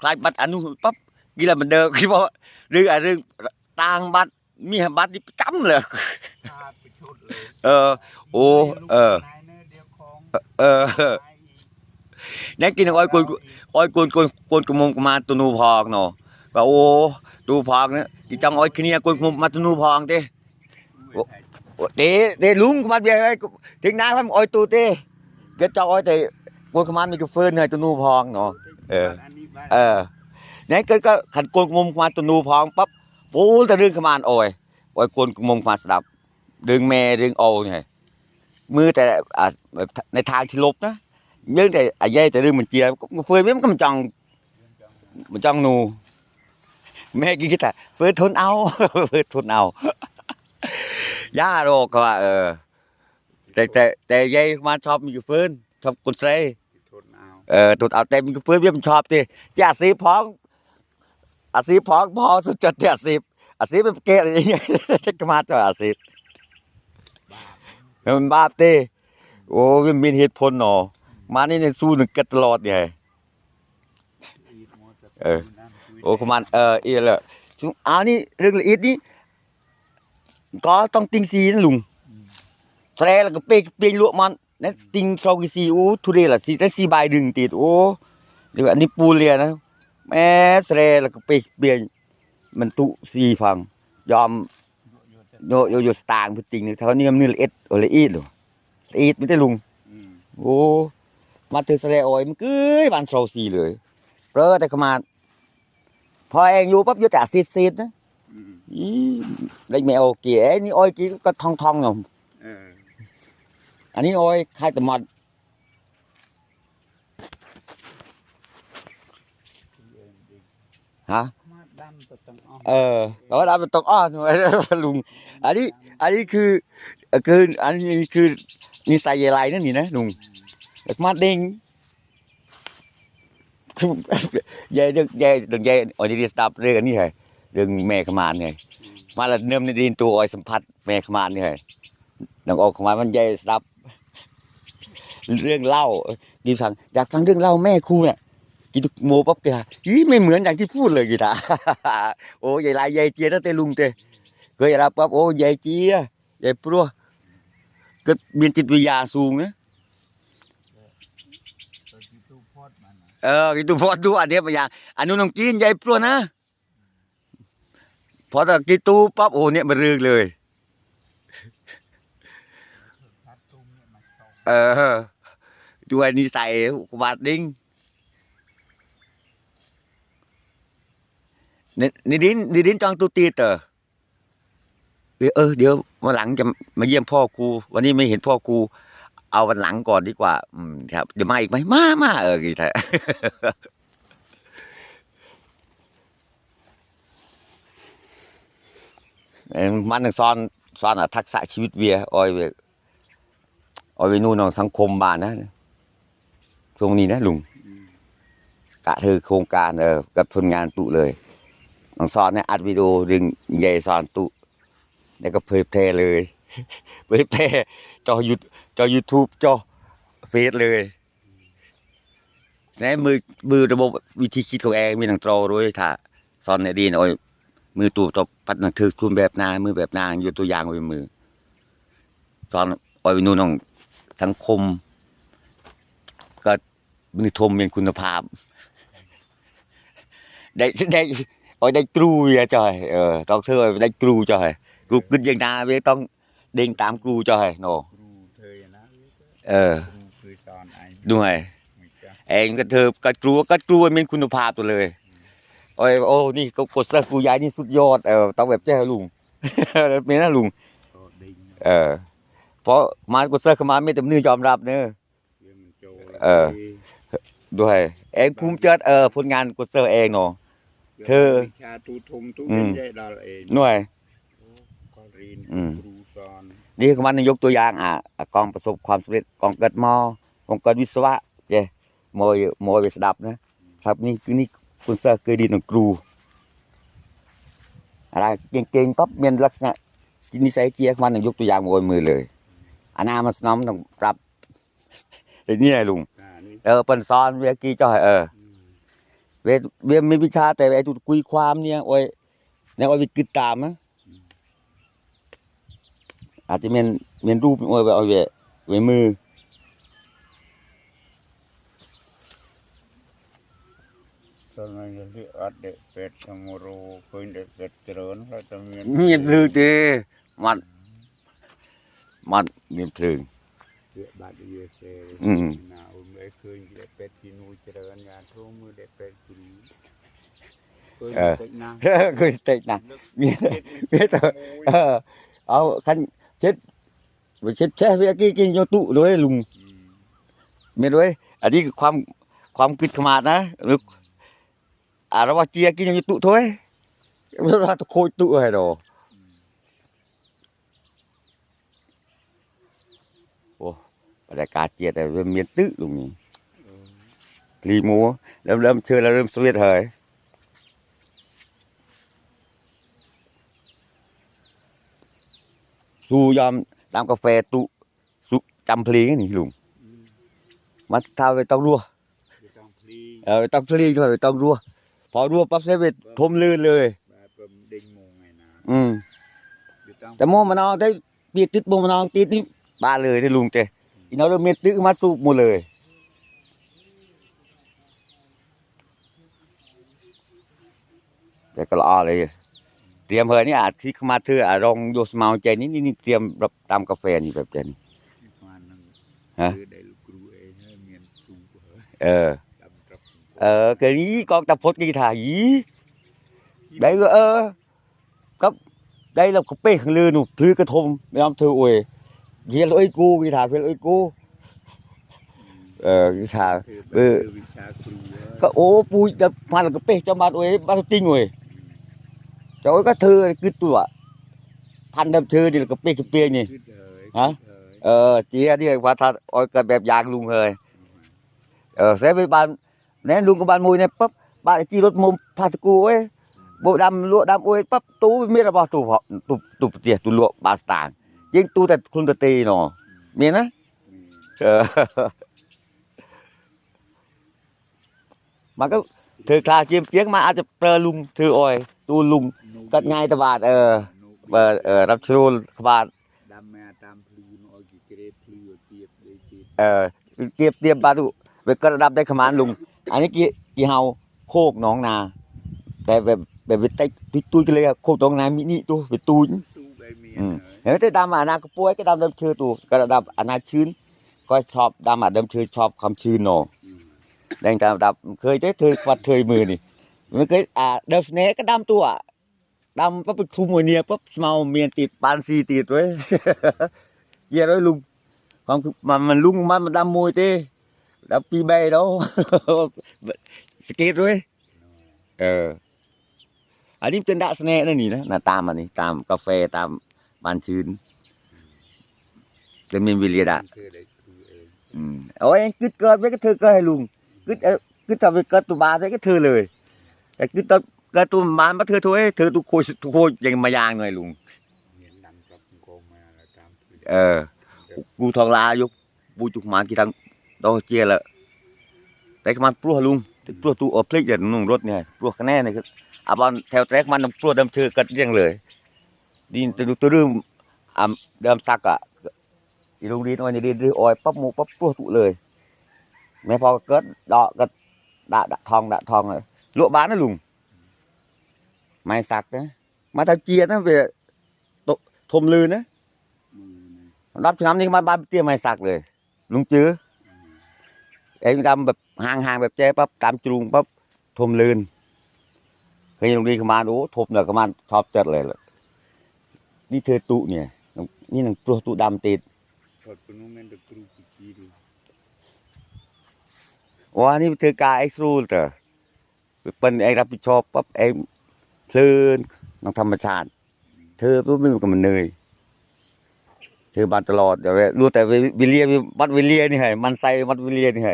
ខ្លាចបាត់អានោះប៉ាប់គេឡាមិនដើគេបឬអារឿងតាងបាត់មានបាត់នេះប្រចាំលើអឺអូអឺអឺណែគេនឹងអោយកូនអោយកូនកូនកូនកុំកុមារទៅនោះផងណោះក៏អូទូផងគេចង់អោយគ្នាកូនខ្ញុំមកទៅនោះផងទេទេទេលុងក្បាត់វាឲ្យទីណាខ្ញុំអោយទូទេគេចង់អោយតែកូនក្មាត់មីក្រូហ្វឺនឲ្យទៅនោះផងណោះអឺ អឺនេះគឺក៏ខាន់កូនគុំខ្មែរទនូផងប៉បពូលតែរឿងខ្មានអូយអយកូនគុំខ្មែរស្ដាប់រឿងម៉ែរឿងអូនេះហ៎មើលតែនៅថៅឆ្លប់ណាយើងតែអាយ៉ៃតែរឿងបញ្ជាធ្វើវាមិនចង់មិនចង់នូម៉ែគេគេថាធ្វើធុនអោធ្វើធុនអោយ៉ារកក៏អឺតែតែតែយាយស្មានឈប់មីក្រូហ្វូនឈប់គុនស្រី เออตูดเอาเต็มกับเพื่อนเพื่อนชอบดิจะอาซีพ้องอาซีพ้องพอสุดจัดที่อาซีอาซีเป็นเกะอะไรอย่างเงี้ยก็มาจากอาซีมันบาปดิโอ้มันมีเหตุผลเนาะมานี่ในสู้หนึ่งกันตลอดไงเออโอ้ขมันเอออีเลยช่วงอานี่เรื่องละเอียดนี่ก็ต้องติงซีนะลุงแสดงแล้วก็เปกเปยงลวกมัน นั่นติงโซกิซีโอ้ทุเรศละสิได้ซีใบายดึงติดโอ้เดี๋ยวอันนี้ปูเรียนะแม่แสดงแล้วก็เปกเปลี่ยนมันตุซีฟัง ยอมโยโยจะโยโยโยสตางค์พูดจริงเท่านี้มันนี่ละเอ็ดโอละอีดหรอละอีดไม่ได้ลุงอืมโอ้มาเธอแสดงโอ้ยมันเก้ยบานโซซีเลยเปรอแต่ขมาดพอเองอยู่ปั๊บโยจ่าซีดซีดนะอืมอีได้แมวเก๋นี่อ้อยกี้ก็ทองทองๆเนาะเอันนี้โอ้ยคายแต่หมองเองฮะมาดำตัวตังอ้อมเออแต่ว่าเราเป็นตกอ้อนลุง อันนี้ อันนี้คือคืออันนี้คือนิสัยยายไรนั่นนี่นะลุงแต่มาเด้งคือยายเรื่องยายเรื่องยายออยดีสตับเรื่องอันนี้ไงเรื่องแม่ขมานไงมาละเนิ่มในดินตัวออยสัมผัสแม่ขมานนี่ไงน้อ งออกขมามันยายสับ เรื่องเล่ากีฟังอยากฟังเรื่องเล่าแม่ครูเนี่ยกีตุกโมปั๊บแกอีไม่เหมือนอย่างที่พูดเลยกีตาโอ้ยายลายยายเจียนั่นเตลุงเตเคยรับปั๊บโอ้ยายเจียยายปลัวก็มีจิตวิญญาสูงนะตัวที่ตู้พอดมันน่ะเออ itu buat tu ada apa yang anu nong กินยายปลัวนะพอตะกีตูปั๊บโอ้เนี่ยมันเรื่องเลย พัดตุ้มเนี่ยมาตก เออด้วยนิสัยอุบาทดิงนี่ดินนี่ดินจองตูตีเตอเออเดี๋ยววันหลังจะมาเยี่ยมพ่อครูวันนี้ไม่เห็นพ่อครูเอาวันหลังก่อนดีกว่า อืมครับ เดี๋ยวมาอีกไหมมามาเออกี่แท้มันซ้อนซ้อนอะทักษะชีวิตเวียออยเวีย เอาไปนู่นองสังคมบ้านนะตรงนี้นะลุงกะถือโครงการเออกับผนงานตุเลยน้องสอนเนี่ยอัดวิดีโอดึงใหญ่สอนตุแล้วก็เผยแพร่เลยเผยแพร่จอยูจอยูทูบจอเฟซเลยนะมือมือระบบวิธีคิดของแองมีหนังตรด้วยถ้าสอนเนี่ยดีหน่อยมือตูตบปัดหนังถือคุณแบบนามือแบบนางอยู่ตัวอย่างไว้มือสอนออยนูน้อง สังคม ก็มือทมเป็นคุณภาพ ได้ได้โอ้ยได้ครูอย่าจอยเออต้องเธอได้ครูจอยครูขึ้นอย่างนาเวยต้องเด้งตามครูจอยโนครูเธออย่างนะเออครูคือสอนไอ้ด้วยไม่จ้ะเองก็เธอก็ครูก็ครูเป็นคุณภาพตัวเลยโอ้ยโอ้นี่ก็โคตรเซอร์ครูยายนี่สุดยอดเออต้องแบบแจ้ลุงเป็นนะลุงโตดิ่งเออ เพราะมาโคตรเซอร์เข้ามาไม่เต็มเนื้อยอมรับเนอะเรื่องมันโจเออ ด้วย เองภูมิใจเออผลงานโคตรเซอร์เองเนาะเธอวิชาตูทุมทุอืเป็นมใจดอลเองหน่วยโอ้ก็เรียนอืมครูสอนนี่คือมันยกตัวอย่างอะอะกองประสบความสำเร็จกองเกิดมอกองเกิดวิศวะเจ้มอยมอยไปสดับนะครับนี่คือนี่คุณเซอร์เคยดีนของครูอะไรเก่งๆปั๊บมีลักษณะนิสัยเกียร์มันยกตัวอย่างมอยมือเลย อันนามันสน้อมต้องปรับไอ้นี่ไงลุงอ่านี่เออเปิ้นซ้อนเวียกี้จ้อยเอออืมเวเวมีวิชาแต่ไอ้ตุคุยความเนี่ยโอ้ยเนี่ยโอ้ยไปกึดตามนะอาจจะเป็นเป็นรูปโอ้ยเอาไว้ไว้มือตอนนั้นที่อัดเด็กเป็ดสมรูเคยเด็กเป็ดเจริญแล้วจะมีเงียบลือเด้มัน มันเงียบถึงเสียบาดเยเซอืมนาอุ้มได้เคยเด็กเป็ดที่นูเจริญงานทุ่มมือเด็กเป็ดที่นี้เคยเด็กนะเคยเตะหนักมีมีแต่เออเอาคันเช็ดไปเช็ดแช่เพื่อกี้กินโยตุด้วยลุงไม่ด้วยอันนี้คือความความคิดขมาดนะหรืออ่าเราว่าเจียกินโยตุ thôi ไม่ว่าตะโคยตุให้ดอก โอ้บรรยากาศเจียแต่เริ่มเมียนตึลุงนี่รีโมเริ่มเริ่มเชื่อแล้วเริ่มสวีทเฮยสู้ยอมตามกาแฟตุสุจำเพลงนี่ลุงมาทาไปต้องรัวไม่ต้องพลีเออต้องพลีด้วยต้องรัวพอรัวปั๊บเสร็จทมลื่นเลยอืมแต่โมมันอาได้เปียติดโมมันอาติดนี่ บ้าเลยที่ลุงเจอีน้อยเม็ดตื้อมาสูบหมดเลย แต่ก็รอเลย เตรียมเฮอนี่อาจที่มาเธออาจลองโยสมาใจนี่นี่เตรียมรับตามกาแฟนี่แบบนี้ฮะเออ เออเกนี้กองตะพดกีถายยีได้ก็เออก็ได้เราก็เป้ข้างลือหนูพลื้อกระทมไม่ยอมเธออวย cái thả cái lỗi cô อืม ờ cái thả คือแบบเออคือวิชาครูเหรอ cái ố pui đập mà là cặp bê cho mặt ui bắt tinh ui trời ơi cái thư cứ tụa พันดับชื่อนี่แหละกับเป้กับเป้นี่คือเถยฮะคือเถยเออเจียนี่ว่าถ้าโอ้ยกันแบบยางลุงเลยเออเสร็จไปบ้านแน่ลุงกับบ้านมวยเนี่ยปั๊บบ้านไอ้จีรถมุมพาสกูเอ้ย bộ đâm lụa đâm ôi bắp tú miết là bao tụ họ tụ tụ tiệt tụ lụa ba stang nhưng tu tại khuôn tật tì nó miết á อืม Ờ. mà cái thử khá chiêm chiếc mà ai chụp tơ lung thư ôi យើងទូតែខ្លួនទៅទេណមានណាមកក៏ធ្វើខ្លាជាជាងមកអាចទៅប្រើលុងធ្វើអុយទូលុងកាត់ងាយតបាទអឺបើរាប់ជ្រូលក្បាតដាំមែតាមភ្លីមកអុយគេក្រេភ្លីឲ្យទៀតដូចទៀតអឺទៀតទៀតបាទវាក៏ដាប់តែក្មានលុងអានេះគេគេហៅខោកនងណាតែវាវាតិចទួយទួយគេលេខោកនងណាមីនេះទោះវាទួយទួយបែបមាន อชอบความชื้นเนาะ อืม แดงดำดำเคยได้เคยวัดเคยมือนี่มันเคยอ่าเดิมสเนก็ดำตัวดำปั๊บไปคุมหัวเนียปั๊บเมาเมียนติดปานซีติดไว้ เยี่ยร้อยลุงความคือมันมันลุงมันมันดำมวยเต้ดำปีใบเนาะ สเก็ตด้วยเอออันนี้เป็นดะส เนนั่นนี่นะหน้าตามอันนี้ตามกาแฟตามบานชื้นจะมีวิเลียดะคือได้ครูเองอืมโอ้ยกึดเกิดไว้ก็เธอก็ให้ลุงกึดเออกึดทำไปเกิดตุบาไว้ก็เธอเลยแต่กึดตอนเกิดตุบานมาเธอถ้วยเธอตุโคตุโคยังมายางหน่อยลุงเห็นดำกับโกงมาแล้วตามพลูเออกูทองลายกปูจุกหมากี่ทังดอกเจียละแต่ก็มันปลัวลุงแต่ปลัวตูออกพลิกเดี๋ยวนุ่งรถเนี่ยปลัวคะแนนเนี่ยคืออาบอนแถวแทรกมันปลัวดำเชือกัดเรียงเลย ดินตัวตัวเรื่องอ่าเดิมซักอะอีลุงดินอ้อยนี่ดินดื้ออ้อยปั๊บหมูปั๊บปลัวตุเลยแม่พอเกิดดอกก็ดะดะทองดะทองเลยลวกบ้านนะลุงไม่สักนะมาทำเจียนะเวตทมลือนะมือนี่รับชำนี่มาบ้านเตี้ยไม่สักเลยลุงจื้ออืมเองดำแบบห่างๆแบบเจ๊ปั๊บตามจูงปั๊บทมลืนเคยลุงดีขมานโอ้ทมเลยขมานชอบจัดเลยล่ะ นี่เธอตุเนี่ย นี่นังตัวตุดำติดพอดปนุแม่นตะครูกี่ทีดูว่านี่เธอกาไอ้สู้เถอะเป็นไอ้รับผิดชอบปั๊บไอ้เพลินน้องธรรมชาติ เธอปุ๊บไม่มีกับมันเหนื่อยเธอมาตลอดแต่ว่ารู้แต่วิเลียวัดวิเลียนี่ไงมันใส่วัดวิเลียนี่ไง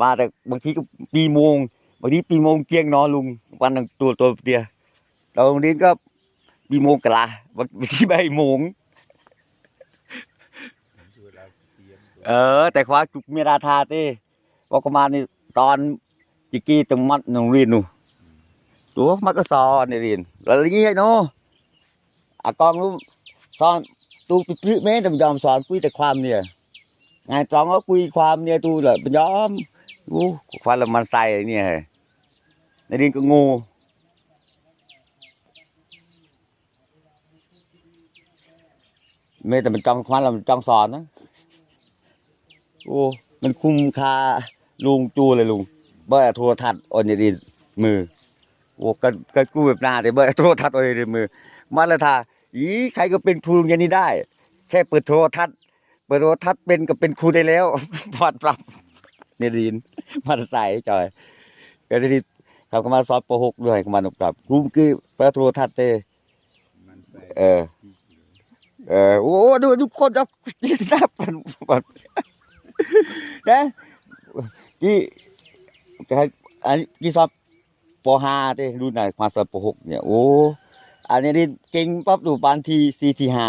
มาแต่บางทีก็ปีโมงบางทีปีโมงเจียงนอนลุงวันหนึ่งตัวตัวเดียวตอนนี้ก็ปีโมงกะลาบางทีใบายโม งช่วยเราเตรียมตัวเออ แต่คว้าจุกเมีราธาเต้บอกประมาณนี้ตอนจิกี้ตรงมัดโรงเรียนนู่ตัวมักก็สอนในเรียนแล้วอย่างเงี้ยเนาะอากองรู้สอนตูปพลึแม่แต่ยอมสอนคุยแต่ความเนี่ยไงตรองก็คุยความเนี่ยตูเลยยอมอู้ความละมันใส่เนี่ยในเรียนก็งู แม่แต่มันจ้องความละมันจ้องสอนนะโอ้มันคุ้มค่าลุงจูเลยลุงเบอร์โทรทัศน์ออนดีมือโอ้ก็ก็กู้แบบหนาแต่เบอร์โทรทัศน์ออนดีมือมาแล้วท่าอีใครก็เป็นครูอย่างนี้ได้ แค่เปิดโทรทัศน์เปิดโทรทัศน์เป็นก็เป็นครูได้แล้วพอดปรับในดินมาใส่จอยก็ได้เขาก็มาสอนป .6 ด้วยก็มาปรับครูคือเปิดโทรทัศน์เต้มันใส่เออ เออโอ้ดูทุกคนจะหน้าปันปันนะกี่จะให้อันนี้กี่สอบปห้าเต้รุ่นไหนมาสอบปหกเนี่ยโอ้อันนี้นี่เก่งปั๊บดูบานทีซีทีห้า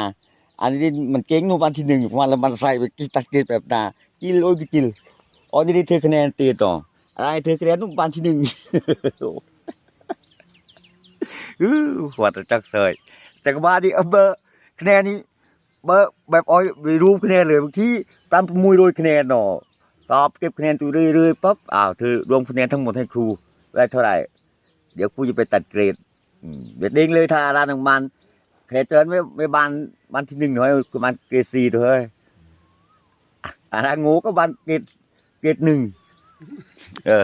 อันนี้นี่มันเก่งดูบานทีหนึ่งมันแล้วมันใส่ไปกี่ตัดเกตแบบนากิโลกี่กิโลอ๋อนี่ด้เธอคะแนนตีต่ออะไรเธอคะแนนดูบานทีหนึ่งอื้อหัวตะจักเสยแต่ก็มาดิเอเบอร์คะแนนนี้ บแบบอ้อยไม่รู้คะแนนเลยบางทีตามมุยโดยคะแนนหนอสอบเก็บคะแนนตัวเรื่อยๆปั๊บอ้าวเธอรวมคะแนนทั้งหมดให้ครูได้เท่าไหร่เดี๋ยวครูจะไปตัดเกรดเดี๋ยวเด้งเลยถ้าร้านของมันคะแนนเจริญไม่ไม่บานบานที่หนึ่งหน่อยประมาณเกรดสี่เถอเฮ้ยอะอันนั้นงูก็บานเกรดเกรดหนึ่งเออ